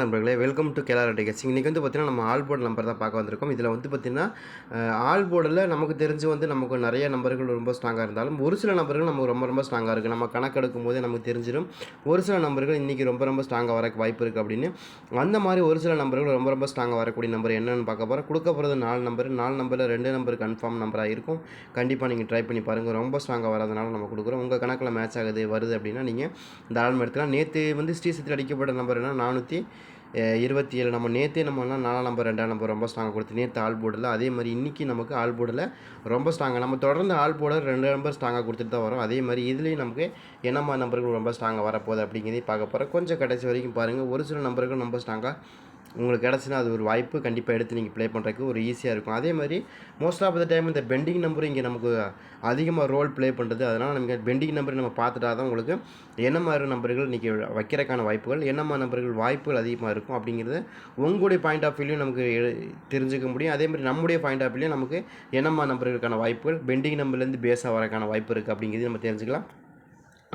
நண்பர்களே. Welcome to கேலார் டிகெட்ஸ் இன்றைக்கி வந்து பார்த்திங்கன்னா நம்ம ஆல் போர்டு நம்பர் தான் பார்க்க வந்திருக்கோம். இதில் வந்து பார்த்திங்கன்னா ஆல் போர்டில் நமக்கு தெரிஞ்சு வந்து நமக்கு நிறைய நம்பர்கள் ரொம்ப ஸ்ட்ராங்காக இருந்தாலும் ஒரு சில நம்பர்கள் நமக்கு ரொம்ப ரொம்ப ஸ்ட்ராங்காக இருக்குது நம்ம கணக்கெடுக்கும் போதே நமக்கு தெரிஞ்சிடும் ஒரு சில நம்பர்கள் இன்றைக்கி ரொம்ப ரொம்ப ஸ்ட்ராங்காக வரக்கு வாய்ப்பு இருக்குது அப்படின்னு. அந்த மாதிரி ஒரு சில நம்பர்கள் ரொம்ப ரொம்ப ஸ்ட்ராங்காக வரக்கூடிய நம்பர் என்னென்னு பார்க்க போகிறோம் கொடுக்க போகிறது நாலு நம்பர் நாலு நம்பரில் ரெண்டு நம்பர் கன்ஃபார்ம் நம்பராக இருக்கும். கண்டிப்பாக நீங்கள் ட்ரை பண்ணி பாருங்கள் ரொம்ப ஸ்ட்ராங்காக வராதனால நம்ம கொடுக்குறோம். உங்கள் கணக்கில் மேட்ச் ஆகுது வருது அப்படின்னா நீங்கள் தாராளமாக எடுத்துக்கலாம். நேற்று வந்து ஸ்ரீசத்தில் அடிக்கப்பட்ட நம்பர் நானூற்றி இருபத்தி ஏழு நம்ம நேற்றே நம்ம நாலாம் நம்பர் ரெண்டாம் நம்பர் ரொம்ப ஸ்ட்ராங்காக கொடுத்து நேற்று ஆல் போர்டில் அதே மாதிரி இன்றைக்கி நமக்கு ஆல் போர்டில் ரொம்ப ஸ்ட்ராங்காக நம்ம தொடர்ந்து ஆல் போட ரெண்டு நம்பர் ஸ்ட்ராங்காக கொடுத்துட்டு தான் வரோம். அதே மாதிரி இதுலேயும் நமக்கு என்னம்மா நம்பர்கள் ரொம்ப ஸ்ட்ராங்காக வரப்போகுது அப்படிங்கிறதையும் பார்க்க போகிறோம் கொஞ்சம் கடைசி வரைக்கும் பாருங்கள் ஒரு சில நம்பர்கள் ரொம்ப ஸ்ட்ராங்காக உங்களுக்கு கிடச்சினா அது ஒரு வாய்ப்பு. கண்டிப்பாக எடுத்து நீங்கள் ப்ளே பண்ணுறதுக்கு ஒரு ஈஸியாக இருக்கும். அதே மாதிரி மோஸ்ட் ஆஃப் த டைம் இந்த பெண்டிங் நம்பரும் இங்கே நமக்கு அதிகமாக ரோல் ப்ளே பண்ணுறது அதனால் நமக்கு பெண்டிங் நம்பர் நம்ம பார்த்துட்டா தான் உங்களுக்கு என்ன மாதிரி நம்பர்கள் இன்றைக்கி வைக்கிறக்கான வாய்ப்புகள் என்ன மாதிரி நம்பர்கள் வாய்ப்புகள் அதிகமாக இருக்கும் அப்படிங்கிறது உங்களுடைய பாயிண்ட் ஆஃப் வியூலையும் நமக்கு தெரிஞ்சுக்க முடியும். அதே மாதிரி நம்முடைய பாயிண்ட் ஆஃப் வியூலையும் நமக்கு என்னம்மா நம்பர்களுக்கான வாய்ப்புகள் பெண்டிங் நம்பர்லேருந்து பேஸாக வரக்கான வாய்ப்பு இருக்குது அப்படிங்கிறது நம்ம தெரிஞ்சுக்கலாம்.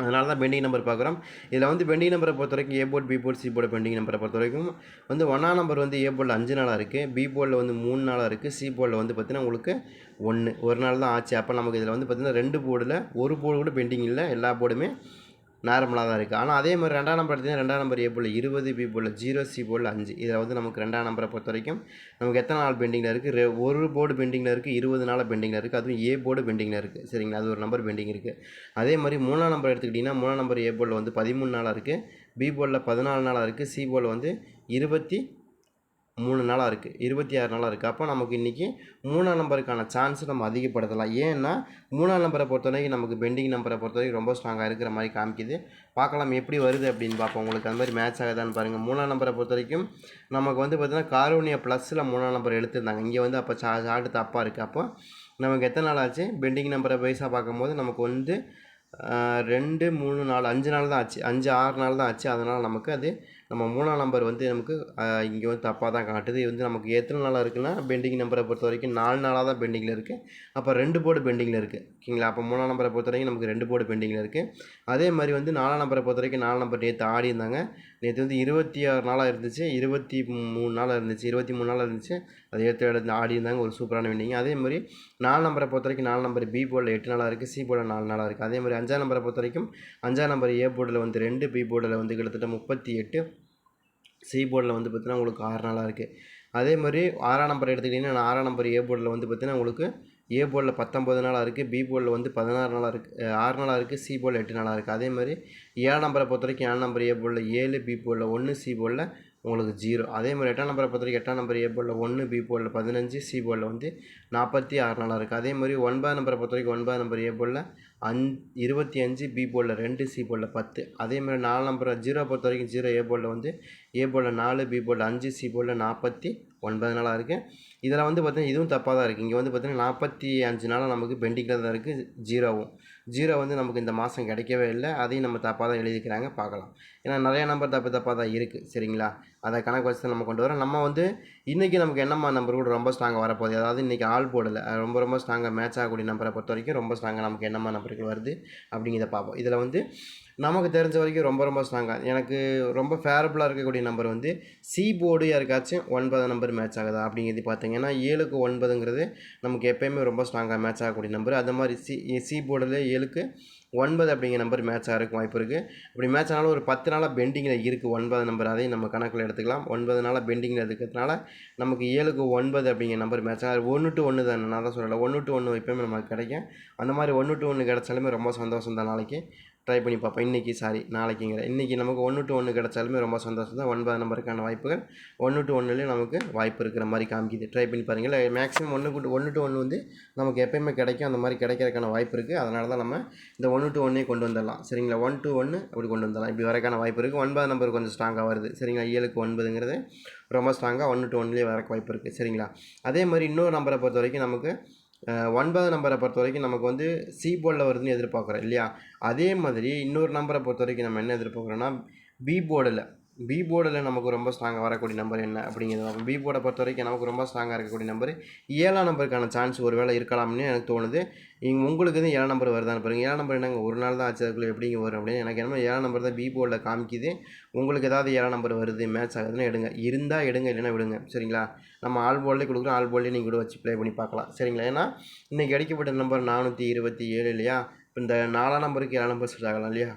அதனால தான் பெண்டிங் நம்பர் பார்க்குறோம். இதில் வந்து பெண்டிங் நம்பரை பொறுத்த வரைக்கும் A board B board C board pending நம்பரை பொறுத்த வரைக்கும் வந்து ஒன்றாம் நம்பர் வந்து ஏ போர்டில் அஞ்சு நாளாக இருக்குது பி போர்டில் வந்து மூணு நாளாக இருக்குது சி போர்டில் வந்து பார்த்திங்கன்னா உங்களுக்கு ஒன்று. ஒரு நாள் தான் ஆச்சு. அப்போ நமக்கு இதில் வந்து பார்த்திங்கன்னா ரெண்டு போர்டில் ஒரு போர்டு கூட பெண்டிங் இல்லை. எல்லா போர்டுமே நார்மலாக தான் இருக்குது. ஆனால் அதே மாதிரி ரெண்டாம் நம்பர் எடுத்தீங்கன்னா ரெண்டாம் நம்பர் ஏ போல் இருபது பி போல் ஜீரோ சி போல் அஞ்சு. இதில் வந்து நமக்கு ரெண்டாம் நம்பரை பொறுத்த வரைக்கும் நமக்கு எத்தனை நாள் பெண்டிங்கில் இருக்குது? ஒரு போர்டு பெண்டிங்கில் இருக்குது இருபது நாள் பெண்டிங்கில் இருக்குது. அதுவும் ஏ போர்டு பெண்டிங்கில் இருக்குது. சரிங்களா? அது ஒரு நம்பர் பெண்டிங் இருக்குது. அதே மாதிரி மூணாம் நம்பர் எடுத்துக்கிட்டிங்கன்னா மூணாம் நம்பர் ஏ போர்டில் வந்து பதிமூணு நாளாக இருக்குது. பி போர்டில் பதினாலு நாளாக இருக்குது. சி போர்டில் வந்து இருபத்தி மூணு நாளாக இருக்குது இருபத்தி ஆறு நாளாக இருக்குது அப்போ நமக்கு இன்றைக்கி மூணாம் நம்பருக்கான சான்ஸை நம்ம அதிகப்படுத்தலாம். ஏன்னா மூணாம் நம்பரை பொறுத்த வரைக்கும் நமக்கு பெண்டிங் நம்பரை பொறுத்த வரைக்கும் ரொம்ப ஸ்ட்ராங்காக இருக்கிற மாதிரி காமிக்குது. பார்க்கலாம் எப்படி வருது அப்படின்னு பார்ப்போம். உங்களுக்கு அந்த மாதிரி மேட்ச் ஆகுதான்னு பாருங்கள் மூணாம் நம்பரை பொறுத்த வரைக்கும் நமக்கு வந்து பார்த்திங்கன்னா காரோனியா ப்ளஸில் மூணாம் நம்பர் எடுத்திருந்தாங்க. இங்கே வந்து அப்போ சா சாட்டு தப்பாக இருக்குது அப்போ நமக்கு எத்தனை நாள் ஆச்சு? பெண்டிங் நம்பரை பைசா பார்க்கும்போது நமக்கு வந்து ரெண்டு மூணு நாலு அஞ்சு நாள் தான் ஆச்சு. அஞ்சு ஆறு நாள் தான் ஆச்சு. அதனால் நமக்கு அது நம்ம மூணாம் நம்பர் வந்து நமக்கு இங்கே வந்து தப்பாக தான் காட்டுது. இது வந்து நமக்கு எத்தனை நாளாக இருக்குன்னா பெண்டிங் நம்பரை பொறுத்த வரைக்கும் நாலு நாளாக தான் பெண்டிங்கில் இருக்குது அப்போ ரெண்டு போர்டு பெண்டிங்கில் இருக்குது ஓகேங்களா? அப்போ மூணாம் நம்பரை பொறுத்த வரைக்கும் நமக்கு ரெண்டு போர்டு பெண்டிங்கில் இருக்குது அதே மாதிரி வந்து நாலாம் நம்பரை பொறுத்த வரைக்கும் நாலு நம்பர் நேற்று ஆடி இருந்தாங்க. நேற்று வந்து இருபத்தி ஆறு நாளாக இருந்துச்சு. இருபத்தி மூணு நாளாக இருந்துச்சு. இருபத்தி மூணு நாளாக இருந்துச்சு. அது எடுத்து எடுத்து ஆடி இருந்தாங்க. ஒரு சூப்பரான பெண்டிங் அதே மாதிரி நாலு நம்பரை பொறுத்த வரைக்கும் நாலு நம்பர் பி போர்டில் எட்டு நாளாக இருக்குது சி போர்டில் நாலு நாளாக இருக்குது அதே மாதிரி அஞ்சாம் நம்பரை பொறுத்த வரைக்கும் அஞ்சாம் நம்பர் ஏ போர்டில் வந்து ரெண்டு பி போர்டில் வந்து கிட்டத்தட்ட முப்பத்தி எட்டு சி போர்டில் வந்து பார்த்தீங்கன்னா உங்களுக்கு ஆறு நாளாக இருக்குது. அதே மாதிரி ஆறாம் நம்பர் எடுத்துக்கிட்டிங்கன்னா ஆறாம் நம்பர் ஏ போர்டில் வந்து பார்த்தீங்கன்னா உங்களுக்கு ஏ போர்டில் பத்தொம்பது நாளாக இருக்குது பி போர்டில் வந்து பதினாறு நாளாக இருக்குது ஆறு நாளாக இருக்குது சி போர்டில் எட்டு நாளாக இருக்குது. அதே மாதிரி ஏழாம் நம்பரை பொறுத்த வரைக்கும் ஏழாம் நம்பர் ஏ போர்டில் ஏழு பி போர்டில் ஒன்று சி போர்டில் உங்களுக்கு ஜீரோ. அதே மாதிரி எட்டாம் நம்பரை பொறுத்த வரைக்கும் எட்டாம் நம்பர் ஏ போர்டில் ஒன்று பி போர்டில் பதினஞ்சு சி போர்டில் வந்து நாற்பத்தி ஆறு நாளாக இருக்குது. அதே மாதிரி ஒன்பதாம் நம்பரை பொறுத்த வரைக்கும் ஒன்பதாம் நம்பர் ஏ போர்டில் அஞ் இருபத்தி அஞ்சு பி போலில் ரெண்டு சி போலில் பத்து. அதே மாதிரி நாலு நம்பர் ஜீரோ பொறுத்த வரைக்கும் ஜீரோ ஏ போலில் வந்து ஏ போலில் நாலு பி போலில் அஞ்சு சி போலில் நாற்பத்தி ஒன்பது நாளாக இருக்குது இதில் வந்து பார்த்திங்கன்னா இதுவும் தப்பாக தான் இருக்குது இங்கே வந்து பார்த்தீங்கன்னா நாற்பத்தி அஞ்சு நாளாக நமக்கு பெண்டிங்கில் தான் இருக்குது ஜீரோவும் ஜீரோ வந்து நமக்கு இந்த மாதம் கிடைக்கவே இல்லை. அதையும் நம்ம தப்பாக தான் எழுதிக்கிறாங்க. பார்க்கலாம். ஏன்னா நிறையா நம்பர் தப்பு தப்பாக தான் இருக்குது சரிங்களா? அதை கணக்கு வச்சு நம்ம கொண்டு வரோம். நம்ம வந்து இன்றைக்கி நமக்கு என்னம்மா நம்பர் கூட ரொம்ப ஸ்ட்ராங்காக வரப்போகுது? அதாவது இன்றைக்கி ஆள் போடல. ரொம்ப ரொம்ப ஸ்ட்ராங்காக மேட்ச் ஆகக்கூடிய நம்பரை பொறுத்த வரைக்கும் ரொம்ப ஸ்ட்ராங்காக நமக்கு என்னம்மா நம்பருக்கு வருது அப்படிங்கிறத பார்ப்போம். இதில் வந்து நமக்கு தெரிஞ்ச வரைக்கும் ரொம்ப ரொம்ப ஸ்ட்ராங்காக எனக்கு ரொம்ப ஃபேரபுளாக இருக்கக்கூடிய நம்பர் வந்து சி போர்டு யாருக்காச்சும் ஒன்பது நம்பர் மேட்ச் ஆகுதா? அப்படிங்கிறது பார்த்தீங்கன்னா ஏழுக்கு ஒன்பதுங்கிறது நமக்கு எப்போயுமே ரொம்ப ஸ்ட்ராங்காக மேட்ச் ஆகக்கூடிய நம்பர் அது மாதிரி சி சி போர்டில் ஏழுக்கு ஒன்பது அப்படிங்கிற நம்பர் மேட்ச் ஆகிறதுக்கு வாய்ப்பு இருக்குது அப்படி மேட்ச் ஆனாலும் ஒரு பத்து நாளாக பெண்டிங்கில் இருக்குது ஒன்பது நம்பர் அதையும் நம்ம கணக்கில் எடுத்துக்கலாம். ஒன்பது நாளாக பெண்டிங்கில் இருக்கிறதுனால நமக்கு ஏழுக்கு ஒன்பது அப்படிங்கிற நம்பர் மேட்ச் ஆகும் ஒன்று டு ஒன்று தான். நான் தான் சொல்லலை ஒன்று டு ஒன்று எப்போயுமே நமக்கு கிடைக்கும். அந்த மாதிரி ஒன்று டு ஒன்று கிடச்சாலுமே ரொம்ப சந்தோஷம் தான் நாளைக்கு. ட்ரை பண்ணி பார்ப்போம். இன்றைக்கி சாரி நாளைக்குங்கிற. இன்றைக்கி நமக்கு ஒன்று டு ஒன்று கிடச்சாலுமே ரொம்ப சந்தோஷம் தான். ஒன்பது நம்பருக்கான வாய்ப்புகள். ஒன்று டு ஒன்றுலேயும் நமக்கு வாய்ப்பு இருக்கிற மாதிரி காமிக்குது. ட்ரை பண்ணி பாருங்கள் மேக்ஸிமம் ஒன்று டு ஒன்று டு ஒன்று வந்து நமக்கு எப்பயுமே கிடைக்கும். அந்த மாதிரி கிடைக்கிறதுக்கான வாய்ப்பு இருக்குது அதனால தான் நம்ம இந்த ஒன்று டு ஒன்றே கொண்டு வந்துடலாம். சரிங்களா? ஒன் டு ஒன்று அப்படி கொண்டு வந்துடலாம். இப்படி வரக்கான வாய்ப்பு இருக்குது ஒன்பது நம்பர் கொஞ்சம் ஸ்ட்ராங்காக வருது. சரிங்களா? ஏழுக்கு ஒன்பதுங்கிறது ரொம்ப ஸ்ட்ராங்காக ஒன்று டு ஒன்லேயே வரக்கு வாய்ப்பு இருக்குது சரிங்களா? அதே மாதிரி இன்னொரு நம்பரை பொறுத்த வரைக்கும் நமக்கு ஒன்பது நம்பரை பொறுத்த வரைக்கும் நமக்கு வந்து சி போர்டில் வருதுன்னு எதிர்பார்க்குறோம் இல்லையா? அதே மாதிரி இன்னொரு நம்பரை பொறுத்த வரைக்கும் நம்ம என்ன எதிர்பார்க்குறோன்னா பி போர்டில் பி போர்டில் நமக்கு ரொம்ப ஸ்ட்ராங்காக வரக்கூடிய நம்பர் என்ன அப்படிங்கிறது பார்ப்போம். பி போர்டை பொறுத்த வரைக்கும் நமக்கு ரொம்ப ஸ்ட்ராங்காக இருக்கக்கூடிய நம்பர் ஏழாம் நம்பருக்கான சான்ஸ் ஒரு வேளை இருக்கலாம்னு எனக்கு தோணுது. இங்கே உங்களுக்கு வந்து ஏழாம் நம்பர் வருதான்னு பாருங்கள் ஏழாம் நம்பர் என்னங்க? ஒரு நாள் தான் ஆச்சு. அதுக்குள்ளே எப்படிங்க வரும் அப்படின்னு எனக்கு என்ன ஏழாம் நம்பர் தான் பி போர்டில் காமிக்குது. உங்களுக்கு ஏதாவது ஏழாம் நம்பர் வருது மேட்ச் ஆகுதுன்னு எடுங்க. இருந்தால் எடுங்க இல்லைன்னா விடுங்க. சரிங்களா? நம்ம ஆல் போர்ட்லேயே கொடுக்குறோம். ஆல் போர்ட்லேயே நீங்கள் கூட வச்சு ப்ளே பண்ணி பார்க்கலாம். சரிங்களா? ஏன்னா இன்றைக்கி அடிக்கப்பட்ட நம்பர் நானூற்றி இருபத்தி ஏழு இல்லையா? இப்போ இந்த நாலாம் நம்பருக்கு ஏழாம் நம்பர் செட் ஆகலாம் இல்லையா?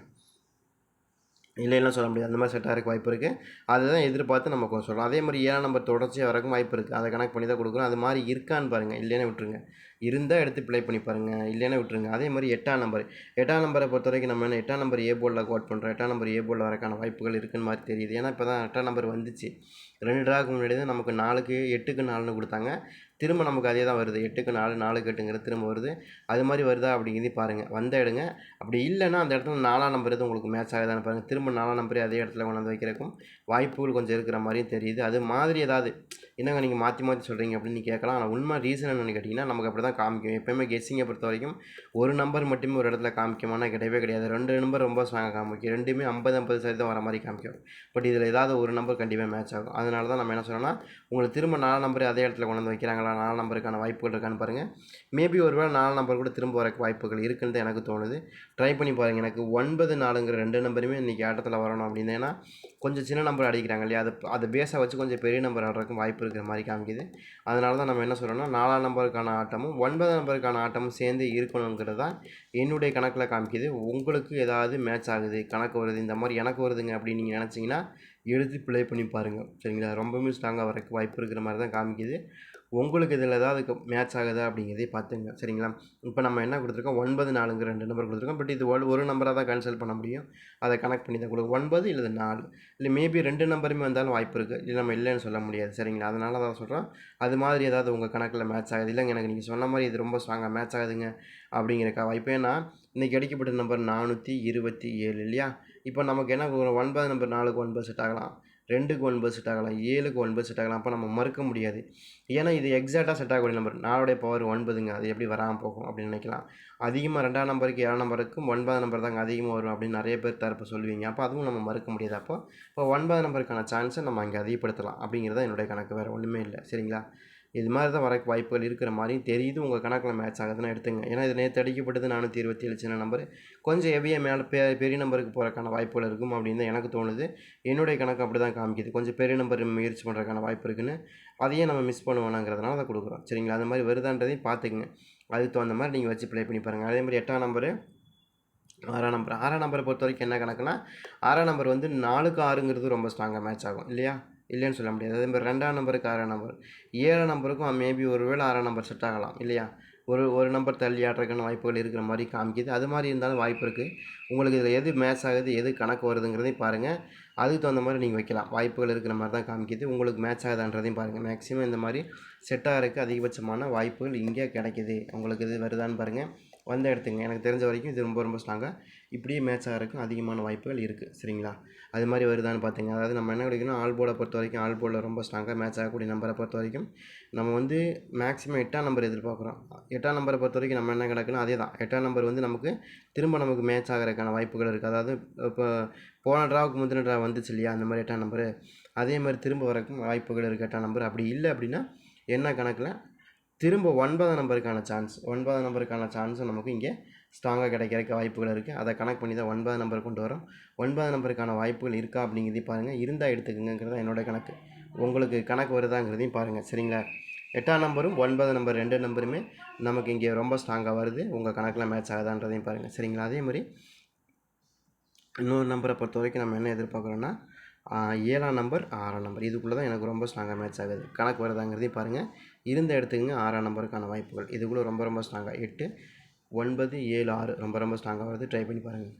இல்லைன்னா சொல்ல முடியாது. அந்த மாதிரி செட் ஆகிறதுக்கு வாய்ப்பு இருக்குது அதுதான் எதிர்பார்த்து நம்ம கொஞ்சம் சொல்கிறோம் அதே மாதிரி ஏழாம் நம்பர் தொடர்ச்சியாக வரக்கும் வாய்ப்பு இருக்குது அதை கணக்கு பண்ணி தான் கொடுக்குறோம் அது மாதிரி இருக்கான்னு பாருங்கள் இல்லைன்னா விட்டுருங்க. இருந்தால் எடுத்து ப்ளே பண்ணி பாருங்கள் இல்லைன்னா விட்டுருங்க. அதே மாதிரி எட்டாம் நம்பர் எட்டாம் நம்பரை பொறுத்த வரைக்கும் நம்ம என்ன எட்டாம் நம்பர் ஏ போலில் கோட் பண்ணுறோம் எட்டாம் நம்பர் ஏ போர்டில் வரக்கான வாய்ப்புகள் இருக்குன்னு மாதிரி தெரியுது. ஏன்னா இப்போ தான் எட்டாம் நம்பர் வந்துச்சு. ரெண்டு ட்ராக்கு முன்னாடி தான் நமக்கு நாலுக்கு எட்டுக்கு நாலுன்னு கொடுத்தாங்க. திரும்ப நமக்கு அதே தான் வருது. எட்டுக்கு நாலு நாலுக்கு எட்டுங்கிறது திரும்ப வருது. அது மாதிரி வருதா அப்படிங்கிறதையும் பாருங்கள் வந்த இடங்க. அப்படி இல்லைன்னா அந்த இடத்துல நாலாம் நம்பர் எதுவும் உங்களுக்கு மேட்ச் ஆகுதான்னு பாருங்கள் திரும்ப நாலாம் நம்பரே அதே இடத்துல கொண்டாந்து வைக்கிறக்கும் வாய்ப்புகள் கொஞ்சம் இருக்கிற மாதிரியும் தெரியுது. அது மாதிரி ஏதாவது என்னங்க நீங்கள் மாற்றி மாற்றி சொல்கிறீங்க அப்படின்னு கேட்கலாம். ஆனால் உண்மை ரீசன் என்னென்னு கேட்டிங்கன்னா நமக்கு அப்படி தான் காமிக்கும். எப்போயுமே கெஸ்ஸிங்கை பொறுத்த வரைக்கும் ஒரு நம்பர் மட்டுமே ஒரு இடத்துல காமிக்குமானா கிடையவே கிடையாது. ரெண்டு நம்பர் ரொம்ப ஸ்ட்ராங்காக காமிக்கும். ரெண்டுமே ஐம்பது ஐம்பது சதவீதம் வர மாதிரி காமிக்கும். பட் இதில் ஏதாவது ஒரு நம்பர் கண்டிப்பாக மேட்ச் ஆகும். அதனால தான் நம்ம என்ன சொல்கிறோம்னா உங்களை திரும்ப நாலு நம்பர் அதே இடத்துல கொண்டு வந்து வைக்கிறாங்களா? நாலு நம்பருக்கான வாய்ப்புகள் இருக்கான்னு பாருங்கள் மேபி ஒருவேளை நாலு நம்பர் கூட திரும்ப வரக்கு வாய்ப்புகள் இருக்குன்னு தான் எனக்கு தோணுது. ட்ரை பண்ணி பாருங்கள் எனக்கு ஒன்பது நாலுங்கிற ரெண்டு நம்பருமே இன்றைக்கி ஆட்டத்தில் வரணும் அப்படின்னு ஏன்னா கொஞ்சம் சின்ன நம்பர் நம்பர் அடிக்கிறாங்க இல்லையா? அதை அதை பேஸை வச்சு கொஞ்சம் பெரிய நம்பர் ஆடுறதுக்கும் வாய்ப்பு இருக்கிற மாதிரி காமிக்குது. அதனால தான் நம்ம என்ன சொல்கிறோம்னா நாலாம் நம்பருக்கான ஆட்டமும் ஒன்பதாம் நம்பருக்கான ஆட்டமும் சேர்ந்து இருக்கணுங்கிறது தான் என்னுடைய கணக்கில் காமிக்குது. உங்களுக்கு ஏதாவது மேட்ச் ஆகுது கணக்கு வருது இந்த மாதிரி எனக்கு வருதுங்க அப்படின்னு நீங்கள் நினச்சிங்கன்னா எழுதி ப்ளே பண்ணி பாருங்கள் சரிங்களா? ரொம்பவுமே ஸ்ட்ராங்காக வரக்கு வாய்ப்பு இருக்கிற மாதிரி தான் காமிக்குது. உங்களுக்கு இதில் ஏதாவது மேட்ச் ஆகுதா அப்படிங்கிறதே பார்த்துங்க. சரிங்களா? இப்போ நம்ம என்ன கொடுத்துருக்கோம்? ஒன்பது நாலுங்கிற ரெண்டு நம்பர் கொடுத்துருக்கோம். பட் இது ஒரு ஒரு நம்பராக தான் கேன்சல் பண்ண முடியும். அதை கனெக்ட் பண்ணி தான் கொடுக்கும் ஒன்பது இல்லை நாலு. இல்லை மேபி ரெண்டு நம்பருமே வந்தாலும் வாய்ப்பு இருக்குது இல்லை நம்ம இல்லைன்னு சொல்ல முடியாது. சரிங்களா? அதனால தான் சொல்கிறோம் அது மாதிரி ஏதாவது உங்கள் கணக்கில் மேட்ச் ஆகுது. இல்லைங்க எனக்கு நீங்கள் சொன்ன மாதிரி இது ரொம்ப ஸ்ட்ராங்காக மேட்ச் ஆகுதுங்க அப்படிங்கிறக்கா வாய்ப்பு. ஏன்னா இன்றைக்கி அடிக்கப்பட்ட நம்பர் நானூற்றி இருபத்தி ஏழு இல்லையா? இப்போ நமக்கு என்ன ஒன்பது நம்பர் நாலுக்கு ஒன்பது செட் ஆகலாம். ரெண்டுக்கு ஒன்பது செட் ஆகலாம் ஏழுக்கு ஒன்பது செட் ஆகலாம் அப்போ நம்ம மறுக்க முடியாது. ஏன்னா இது எக்ஸாக்டாக செட் ஆகக்கூடிய நம்பர் நாலுடைய பவர் ஒன்பதுங்க. அது எப்படி வராமல் போகும் அப்படின்னு நினைக்கலாம். அதிகமாக ரெண்டாம் நம்பருக்கு ஏழாம் நம்பருக்கும் ஒன்பதாம் நம்பர் தாங்க அதிகமாக வரும் அப்படின்னு நிறைய பேர் தரப்பு சொல்லுவீங்க. அப்போ அதுவும் நம்ம மறுக்க முடியாது. அப்போ இப்போ ஒன்பதாம் நம்பருக்கான சான்ஸை நம்ம அங்கே அதிகப்படுத்தலாம் அப்படிங்கிறது தான் என்னுடைய கணக்கு. வேறு ஒன்றுமே இல்லை. சரிங்களா? இது மாதிரி தான் வரக்கு வாய்ப்புகள் இருக்கிற மாதிரியும் தெரியுது. உங்கள் கணக்கில் மேட்ச் ஆகுதுன்னு எடுத்துங்க. ஏன்னா இது நேற்று அடிக்கப்பட்டது நானூற்றி இருபத்தி ஏழு சின்ன நம்பர் கொஞ்சம் ஹெவியாக மேலே பெ பெரிய நம்பருக்கு போகிறக்கான வாய்ப்புகள் இருக்கும் அப்படின்னு தான் எனக்கு தோணுது. என்னுடைய கணக்கு அப்படி தான் காமிக்குது. கொஞ்சம் பெரிய நம்பர் முயற்சி பண்ணுறதுக்கான வாய்ப்பு இருக்குன்னு அதையே நம்ம மிஸ் பண்ணுவோம்னாங்கிறதுனால அதை கொடுக்குறோம். சரிங்களா? அந்த மாதிரி வருதான்றதையும் பார்த்துக்குங்க. அதுக்கு தகுந்த மாதிரி நீங்கள் வச்சு ப்ளே பண்ணி பாருங்கள் அதே மாதிரி எட்டாம் நம்பரு ஆறாம் நம்பர் ஆறாம் நம்பரை பொறுத்த வரைக்கும் என்ன கணக்குனா ஆறாம் நம்பர் வந்து நாலுக்கு ஆறுங்கிறது ரொம்ப ஸ்ட்ராங்காக மேட்ச் ஆகும். இல்லையா? இல்லைன்னு சொல்ல முடியாது. அதே மாதிரி ரெண்டாம் நம்பருக்கு ஆறாம் நம்பர். ஏழாம் நம்பருக்கும் மேபி ஒரு வேளை ஆறாம் நம்பர் செட் ஆகலாம் இல்லையா? ஒரு ஒரு நம்பர் தள்ளி ஆடுறதுக்கான வாய்ப்புகள் இருக்கிற மாதிரி காமிக்குது. அது மாதிரி இருந்தாலும் வாய்ப்பு இருக்குது உங்களுக்கு இதில் எது மேட்ச் ஆகுது எது கணக்கு வருதுங்கிறதையும் பாருங்கள் அதுக்கு தகுந்த மாதிரி நீங்கள் வைக்கலாம். வாய்ப்புகள் இருக்கிற மாதிரி தான் காமிக்குது. உங்களுக்கு மேட்ச் ஆகுதான்றதையும் பாருங்கள் மேக்ஸிமம் இந்த மாதிரி செட் இருக்குது அதிகபட்சமான வாய்ப்புகள் இங்கே கிடைக்கிது. உங்களுக்கு இது வருதான்னு பாருங்கள் வந்த எடுத்துங்க எனக்கு தெரிஞ்ச வரைக்கும் இது ரொம்ப ரொம்ப ஸ்ட்ராங்காக இப்படியே மேட்ச் ஆகிறதுக்கும் அதிகமான வாய்ப்புகள் இருக்குது சரிங்களா? அது மாதிரி வருதான்னு பார்த்துங்க அதாவது நம்ம என்ன கிடைக்கணும் ஆல் போர்டை பொறுத்த வரைக்கும் ஆல் போர்டில் ரொம்ப ஸ்ட்ராங்காக மேட்ச் ஆகக்கூடிய நம்பரை பொறுத்த வரைக்கும் நம்ம வந்து மேக்ஸிமம் எட்டாம் நம்பர் எதிர்பார்க்குறோம். எட்டாம் நம்பரை பொறுத்த வரைக்கும் நம்ம என்ன கிடக்குன்னா அதே தான் எட்டாம் நம்பர் வந்து நமக்கு திரும்ப நமக்கு மேட்ச் ஆகிறதுக்கான வாய்ப்புகள் இருக்குது அதாவது இப்போ போன ட்ராவுக்கு முந்தின ட்ரா வந்துச்சு இல்லையா? அந்த மாதிரி எட்டாம் நம்பரு அதே மாதிரி திரும்ப வரக்கும் வாய்ப்புகள் இருக்குது எட்டாம் நம்பர் அப்படி இல்லை அப்படின்னா என்ன கணக்கில் திரும்ப ஒன்பதாம் நம்பருக்கான சான்ஸ் ஒன்பதாம் நம்பருக்கான சான்ஸும் நமக்கு இங்கே ஸ்ட்ராங்காக கிடைக்கிறக்க வாய்ப்புகள் இருக்குது அதை கனெக்ட் பண்ணி தான் ஒன்பதாம் நம்பர் கொண்டு வரோம். ஒன்பதாம் நம்பருக்கான வாய்ப்புகள் இருக்கா அப்படிங்கிறதையும் பாருங்கள் இருந்தால் எடுத்துக்கங்கிறது என்னோட கணக்கு. உங்களுக்கு கணக்கு வருதாங்கிறதையும் பாருங்கள் சரிங்களா? எட்டாம் நம்பரும் ஒன்பது நம்பர் ரெண்டு நம்பருமே நமக்கு இங்கே ரொம்ப ஸ்ட்ராங்காக வருது. உங்கள் கணக்கில் மேட்ச் ஆகுதான்றதையும் பாருங்கள் சரிங்களா? அதே மாதிரி இன்னொரு நம்பரை பொறுத்த வரைக்கும் நம்ம என்ன எதிர்பார்க்குறோன்னா ஏழாம் நம்பர் ஆறாம் நம்பர். இதுக்குள்ளே தான் எனக்கு ரொம்ப ஸ்ட்ராங்காக மேட்ச் ஆகுது. கணக்கு வருதாங்கிறதையும் பாருங்கள் இருந்த இடத்துக்குங்க ஆறாம் நம்பருக்கான வாய்ப்புகள். இதுக்குள்ளே ரொம்ப ரொம்ப ஸ்ட்ராங்காக எட்டு ஒன்பது ஏழு ஆறு. ரொம்ப ரொம்ப ஸ்ட்ராங்காக வருது. ட்ரை பண்ணி பாருங்கள்